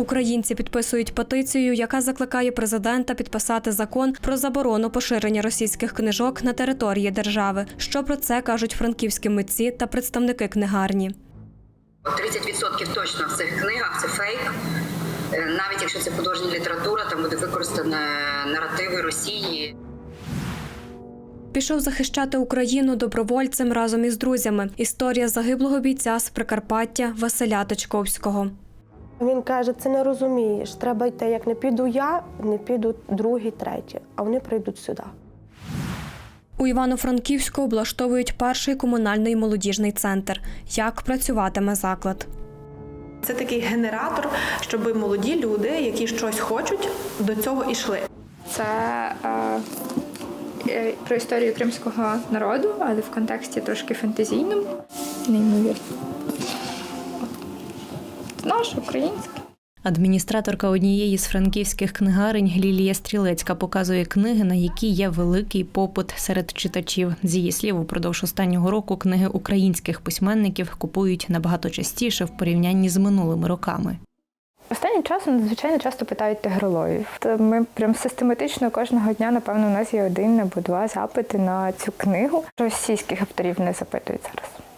Українці підписують петицію, яка закликає президента підписати закон про заборону поширення російських книжок на території держави. Що про це кажуть франківські митці та представники книгарні? 30% точно в цих книгах це фейк. Е, Навіть якщо це художня література, там буде використано наративи Росії. Пішов захищати Україну добровольцем разом із друзями. Історія загиблого бійця з Прикарпаття Василя Точковського. Він каже: це не розумієш. Треба йти. Як не піду я, не підуть другі, треті, а вони прийдуть сюди. У Івано-Франківську облаштовують перший комунальний молодіжний центр. Як працюватиме заклад? Це такий генератор, щоб молоді люди, які щось хочуть, до цього йшли. Це е, е, про історію кримського народу, але в контексті трошки фантазійному. Неймовірно. Наш український. Адміністраторка однієї з франківських книгарень Лілія Стрілецька показує книги, на які є великий попит серед читачів. З її слів, упродовж останнього року книги українських письменників купують набагато частіше в порівнянні з минулими роками. Останнім часом надзвичайно часто питають тигроловів. Ми прям систематично кожного дня, напевно, у нас є один або два запити на цю книгу. Російських авторів не запитують зараз.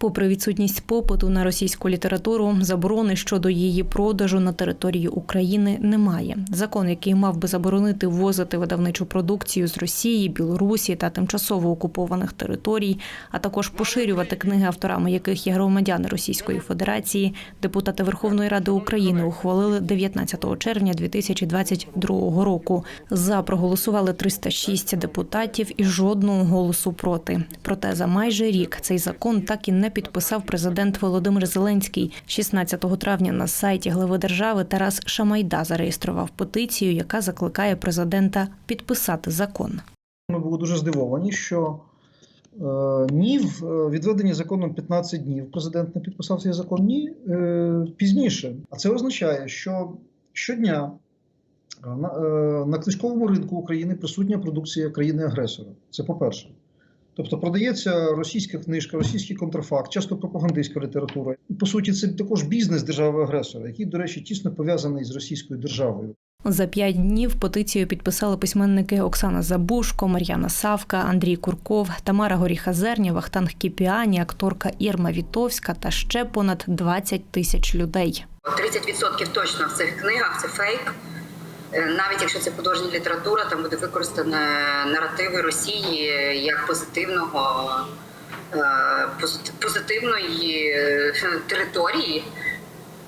Попри відсутність попиту на російську літературу, заборони щодо її продажу на території України немає. Закон, який мав би заборонити ввозити видавничу продукцію з Росії, Білорусі та тимчасово окупованих територій, а також поширювати книги, авторами яких є громадяни Російської Федерації, депутати Верховної Ради України ухвалили 19 червня 2022 року. За проголосували 306 депутатів і жодного голосу проти. Проте за майже рік цей закон так і не підписав президент Володимир Зеленський. 16 травня на сайті глави держави Тарас Шамайда зареєстрував петицію, яка закликає президента підписати закон. Ми були дуже здивовані, що е, ні в е, відведені законом 15 днів президент не підписав цей закон, ні е, пізніше. А це означає, що щодня на, на книжковому ринку України присутня продукція країни-агресора. Це по-перше. Тобто продається російська книжка, російський контрафакт, часто пропагандистська література. І по суті, це також бізнес держави-агресора, який, до речі, тісно пов'язаний з російською державою. За п'ять днів петицію підписали письменники Оксана Забушко, Мар'яна Савка, Андрій Курков, Тамара Горіха-Зерня, Вахтанг Кіпіані, акторка Ірма Вітовська та ще понад 20 тисяч людей. 30% точно в цих книгах це фейк. Е, Навіть якщо це художня література, там буде використано наративи Росії як позитивного е, позитивної е, території.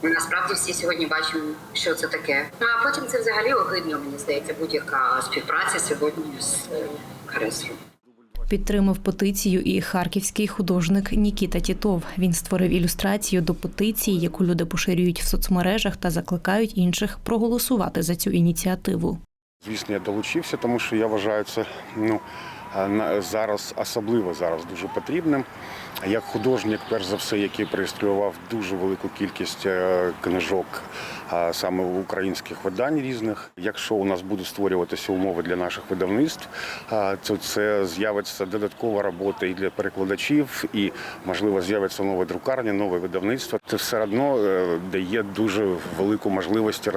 Насправді всі сьогодні бачимо, що це таке. Ну а потім це взагалі огидно, мені здається, будь-яка співпраця сьогодні з агресором. Підтримав петицію і харківський художник Нікіта Тітов. Він створив ілюстрацію до петиції, яку люди поширюють в соцмережах та закликають інших проголосувати за цю ініціативу. Звісно, я долучився, тому що я вважаю це ну, зараз, особливо зараз дуже потрібним. Як художник, перш за все, який реєстрував дуже велику кількість е, книжок саме українських видань різних. Якщо у нас будуть створюватися умови для наших видавництв, то це з'явиться додаткова робота і для перекладачів, і можливо з'явиться нова друкарня, нове видавництво. Це все одно е, дає дуже велику можливість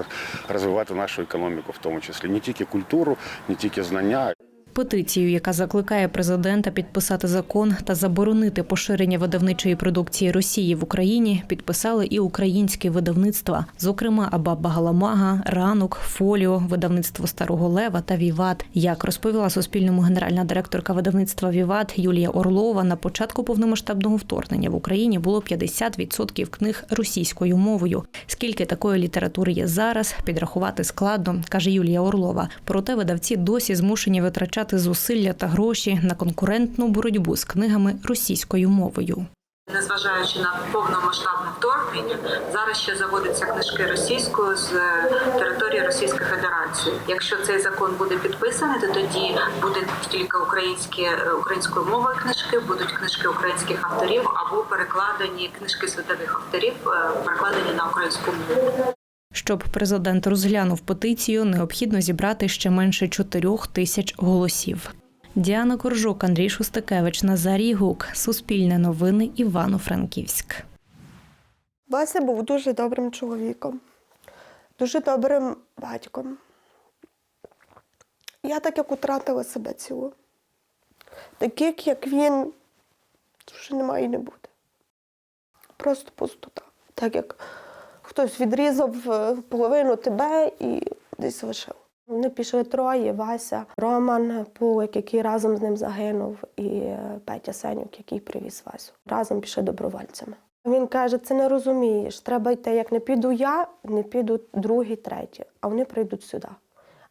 розвивати нашу економіку, в тому числі не тільки культуру, не тільки знання. Петицію, яка закликає президента підписати закон та заборонити поширення видавничої продукції Росії в Україні, підписали і українські видавництва, зокрема Абаба Галамага, Ранок, Фоліо, видавництво Старого Лева та Віват. Як розповіла Суспільному генеральна директорка видавництва Віват Юлія Орлова, на початку повномасштабного вторгнення в Україні було 50% книг російською мовою. Скільки такої літератури є зараз, підрахувати складно, каже Юлія Орлова. Проте видавці досі змушені витрачати зусилля та гроші на конкурентну боротьбу з книгами російською мовою. Незважаючи на повномасштабне вторгнення, зараз ще заводяться книжки російською з території Російської Федерації. Якщо цей закон буде підписаний, то тоді будуть тільки українські українською мовою книжки, будуть книжки українських авторів або перекладені книжки світових авторів, е, перекладені на українську мову. Щоб президент розглянув петицію, необхідно зібрати ще менше чотирьох тисяч голосів. Діана Коржук, Андрій Шустакевич, Назарій Гук. Суспільне новини Івано-Франківськ. Вася був дуже добрим чоловіком. дуже добрим батьком. Я так як утратила себе цілу. Таких, як він, вже немає і не буде. Просто пустота. Так як хтось відрізав е, половину тебе і десь лишив. Вони пішли троє: Вася, Роман Пулик, який разом з ним загинув, і е, Петя Сенюк, який привіз Васю. Разом пішли добровольцями. Він каже: це не розумієш. Треба йти. Як не піду я, не підуть другі, треті, а вони прийдуть сюди.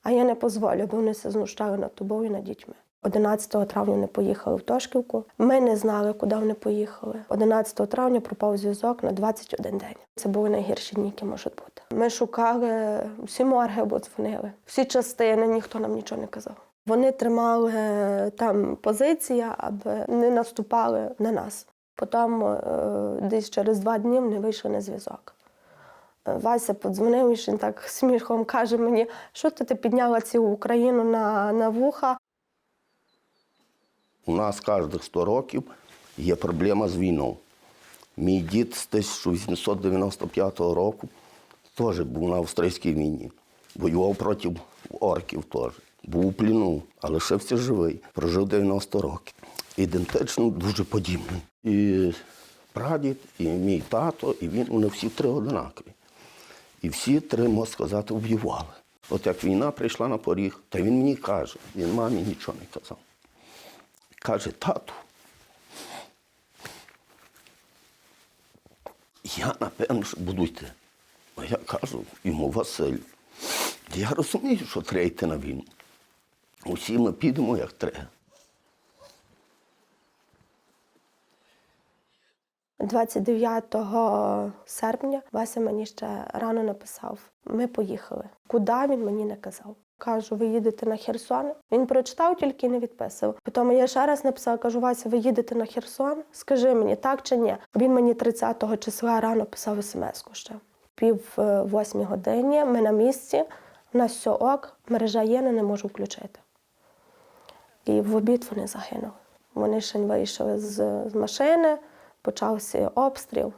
А я не дозволю, бо вони се знущали над тобою і над дітьми. 11 травня вони поїхали в Тошківку. Ми не знали, куди вони поїхали. 11 травня пропав зв'язок на 21 день. Це були найгірші дні, які можуть бути. Ми шукали всі морги, або дзвонили, всі частини, ніхто нам нічого не казав. Вони тримали е, там позиція, аби не наступали на нас. Потім е, десь через два дні вони вийшли на зв'язок. Е, Вася подзвонив і він так сміхом каже мені, що ти, підняла цілу Україну на, на вуха. У нас кожних 100 років є проблема з війною. Мій дід з 1895 року теж був на австрійській війні. Воював проти орків теж. Був у пліну, а лишився живий. Прожив 90 років. Ідентично дуже подібний. І прадід, і мій тато, і він, вони всі три однакові. І всі три, можна сказати, воювали. От як війна прийшла на поріг, то він мені каже, він мамі нічого не казав. Каже, тату. Я напевно що буду йти. А я кажу йому Василь, я розумію, що треба йти на війну. Усі ми підемо як треба. 29 серпня Вася мені ще рано написав: ми поїхали. Куди він мені не казав. Кажу, ви їдете на Херсон. Він прочитав, тільки не відписав. Потім я ще раз написала, кажу, Вася, ви їдете на Херсон? Скажи мені, так чи ні? Він мені 30-го числа рано писав смс-ку ще. Пів е, восьмій годині, ми на місці, у нас все ок, мережа є, не можу включити. І в обід вони загинули. Вони ще вийшли з, з машини, почався обстріл,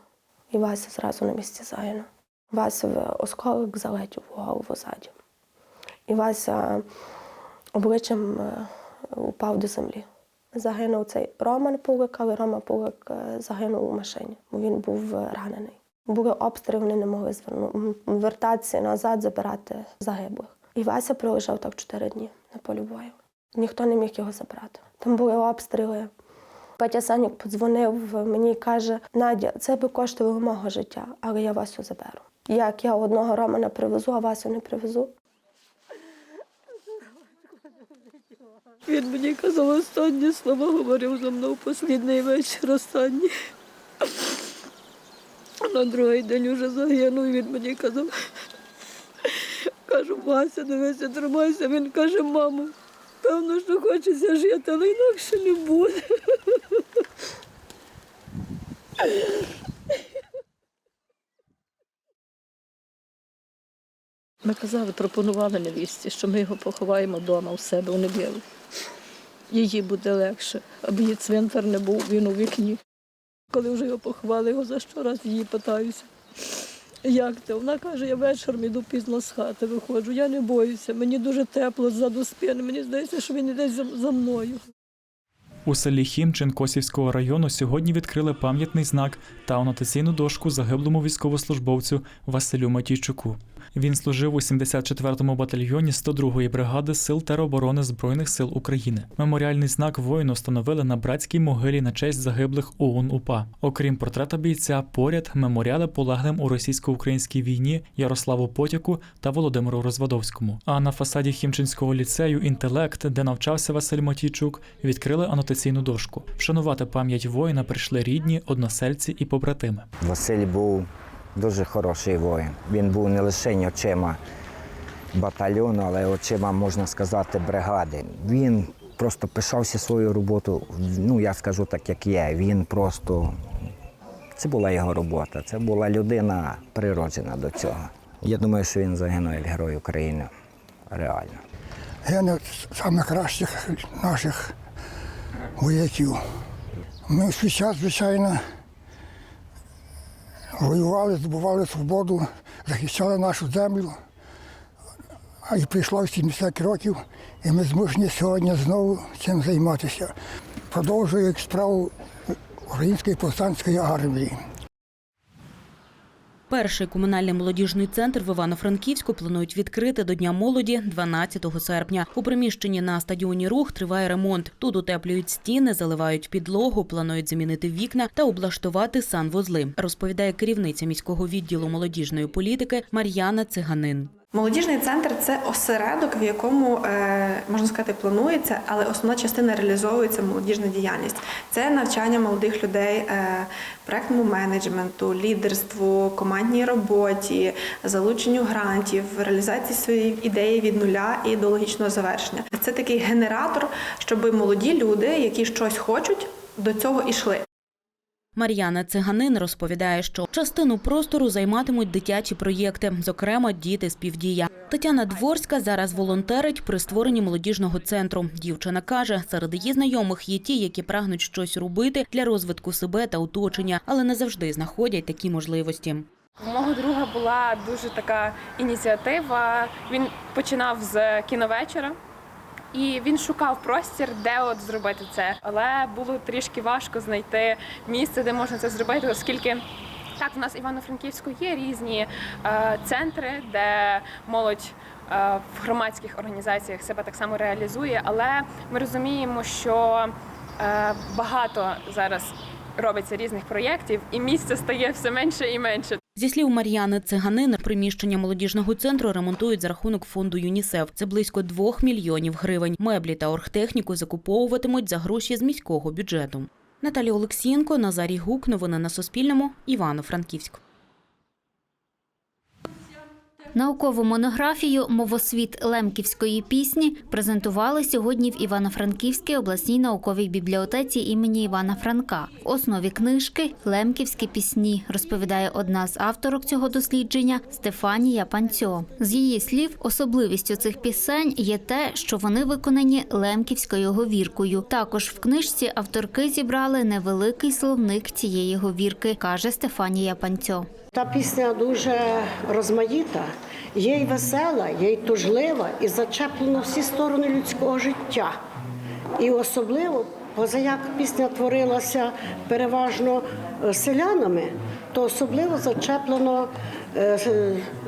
і Вася зразу на місці загинув. Вася в осколок залетів в голову ззаді. І Вася обличчям е, упав до землі. Загинув цей Роман Пулик, але Рома Пулик е, загинув у машині, бо він був е, ранений. Були обстріли, вони не могли вертатися назад, забирати загиблих. І Вася пролежав так чотири дні на полі бою. Ніхто не міг його забрати. Там були обстріли. Петя Санюк подзвонив мені і каже: Надя, це би коштувало мого життя, але я Васю заберу. Як я одного Романа привезу, а Васю не привезу. Він мені казав останні слова, говорив за мною останній вечір останній. На другий день вже загинув, він мені казав. Кажу, Вася, дивися, тримайся. Він каже, мамо, певно, що хочеться жити, але інакше не буде. Ми казали, пропонували невісті, що ми його поховаємо вдома у себе у Небілу. Її буде легше, аби її цвинтар не був, він у вікні. Коли вже його поховали, його за що раз її питаюся. Як ти? Вона каже, я вечором іду пізно з хати виходжу. Я не боюся, мені дуже тепло ззаду спини. Мені здається, що він за, за мною. У селі Хімчин Косівського району сьогодні відкрили пам'ятний знак та анотаційну дошку загиблому військовослужбовцю Василю Матійчуку. Він служив у 74-му батальйоні 102-ї бригади сил тероборони Збройних сил України. Меморіальний знак воїну встановили на братській могилі на честь загиблих ОУН УПА. Окрім портрета бійця, поряд меморіали полеглим у російсько-українській війні Ярославу Потяку та Володимиру Розвадовському. А на фасаді Хімчинського ліцею Інтелект, де навчався Василь Матійчук, відкрили анотаційну дошку. Вшанувати пам'ять воїна прийшли рідні, односельці і побратими. Василь був дуже хороший воїн. Він був не лише очима батальйону, але очима, можна сказати, бригади. Він просто пишався свою роботу. Ну, я скажу так, як є. Він просто це була його робота. Це була людина природжена до цього. Я думаю, що він загинув герой України. Реально. Гене з найкращих наших вояків. Ми свій час, звичайно, воювали, здобували свободу захищали нашу землю. А і прийшло 70 років, і ми змушені сьогодні знову цим займатися. Продовжую справу Української повстанської армії. Перший комунальний молодіжний центр в Івано-Франківську планують відкрити до Дня молоді 12 серпня. У приміщенні на стадіоні Рух триває ремонт. Тут утеплюють стіни, заливають підлогу, планують замінити вікна та облаштувати санвузли. Розповідає керівниця міського відділу молодіжної політики Мар'яна Циганин. Молодіжний центр це осередок, в якому е, можна сказати планується, але основна частина реалізовується молодіжна діяльність. Це навчання молодих людей е, проектному менеджменту, лідерству, командній роботі, залученню грантів, реалізації своєї ідеї від нуля і до логічного завершення. Це такий генератор, щоб молоді люди, які щось хочуть, до цього йшли. Мар'яна Циганин розповідає, що частину простору займатимуть дитячі проєкти, зокрема діти з півдія. Тетяна Дворська зараз волонтерить при створенні молодіжного центру. Дівчина каже, серед її знайомих є ті, які прагнуть щось робити для розвитку себе та оточення, але не завжди знаходять такі можливості. У мого друга була дуже така ініціатива. Він починав з кіновечора. І він шукав простір, де от зробити це. Але було трішки важко знайти місце, де можна це зробити, оскільки так, в нас Івано-Франківську є різні е, центри, де молодь е, в громадських організаціях себе так само реалізує. Але ми розуміємо, що е, багато зараз робиться різних проєктів, і місця стає все менше і менше. Зі слів Мар'яни Циганин, приміщення молодіжного центру ремонтують за рахунок фонду ЮНІСЕФ. Це близько двох мільйонів гривень. Меблі та оргтехніку закуповуватимуть за гроші з міського бюджету. Наталія Олексієнко, Назарій Гук. Новини на Суспільному. Івано-Франківськ. Наукову монографію Мовосвіт лемківської пісні презентували сьогодні в Івано-Франківській обласній науковій бібліотеці імені Івана Франка. В основі книжки лемківські пісні, розповідає одна з авторок цього дослідження Стефанія Панцьо. З її слів, особливістю цих пісень є те, що вони виконані лемківською говіркою. Також в книжці авторки зібрали невеликий словник цієї говірки, каже Стефанія Панцьо. Та пісня дуже розмаїта, є й весела, є й тужлива, і зачеплена всі сторони людського життя. І особливо, поза як пісня творилася переважно е, селянами, то особливо зачеплено е,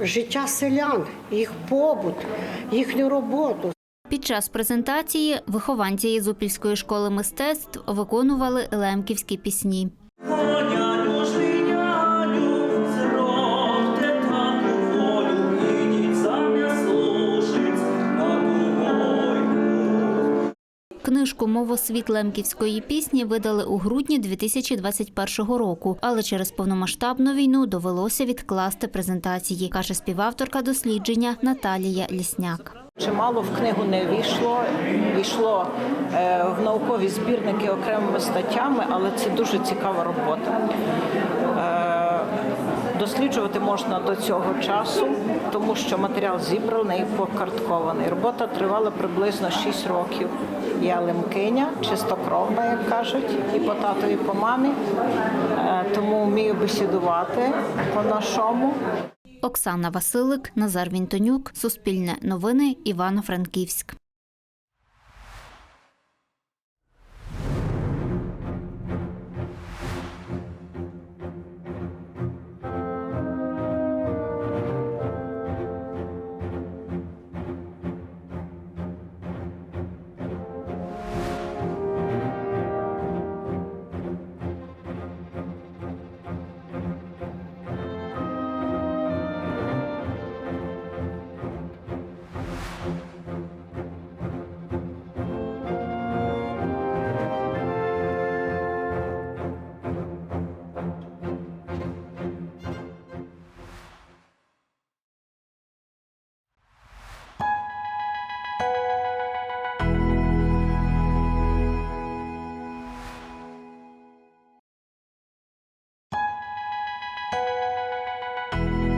життя селян, їх побут, їхню роботу. Під час презентації вихованці Єзупільської школи мистецтв виконували лемківські пісні. Книжку Мовосвіт лемківської пісні видали у грудні 2021 року, але через повномасштабну війну довелося відкласти презентації, каже співавторка дослідження Наталія Лісняк. Чимало в книгу не війшло, війшло е, в наукові збірники окремими статтями, але це дуже цікава робота. Досліджувати можна до цього часу, тому що матеріал зібраний і покарткований. Робота тривала приблизно 6 років. Я лемкиня, чистокровна, як кажуть, і по тату, і по мамі, Е, тому вмію бесідувати по-нашому. Оксана Василик, Назар Вінтонюк, Суспільне новини, Івано-Франківськ.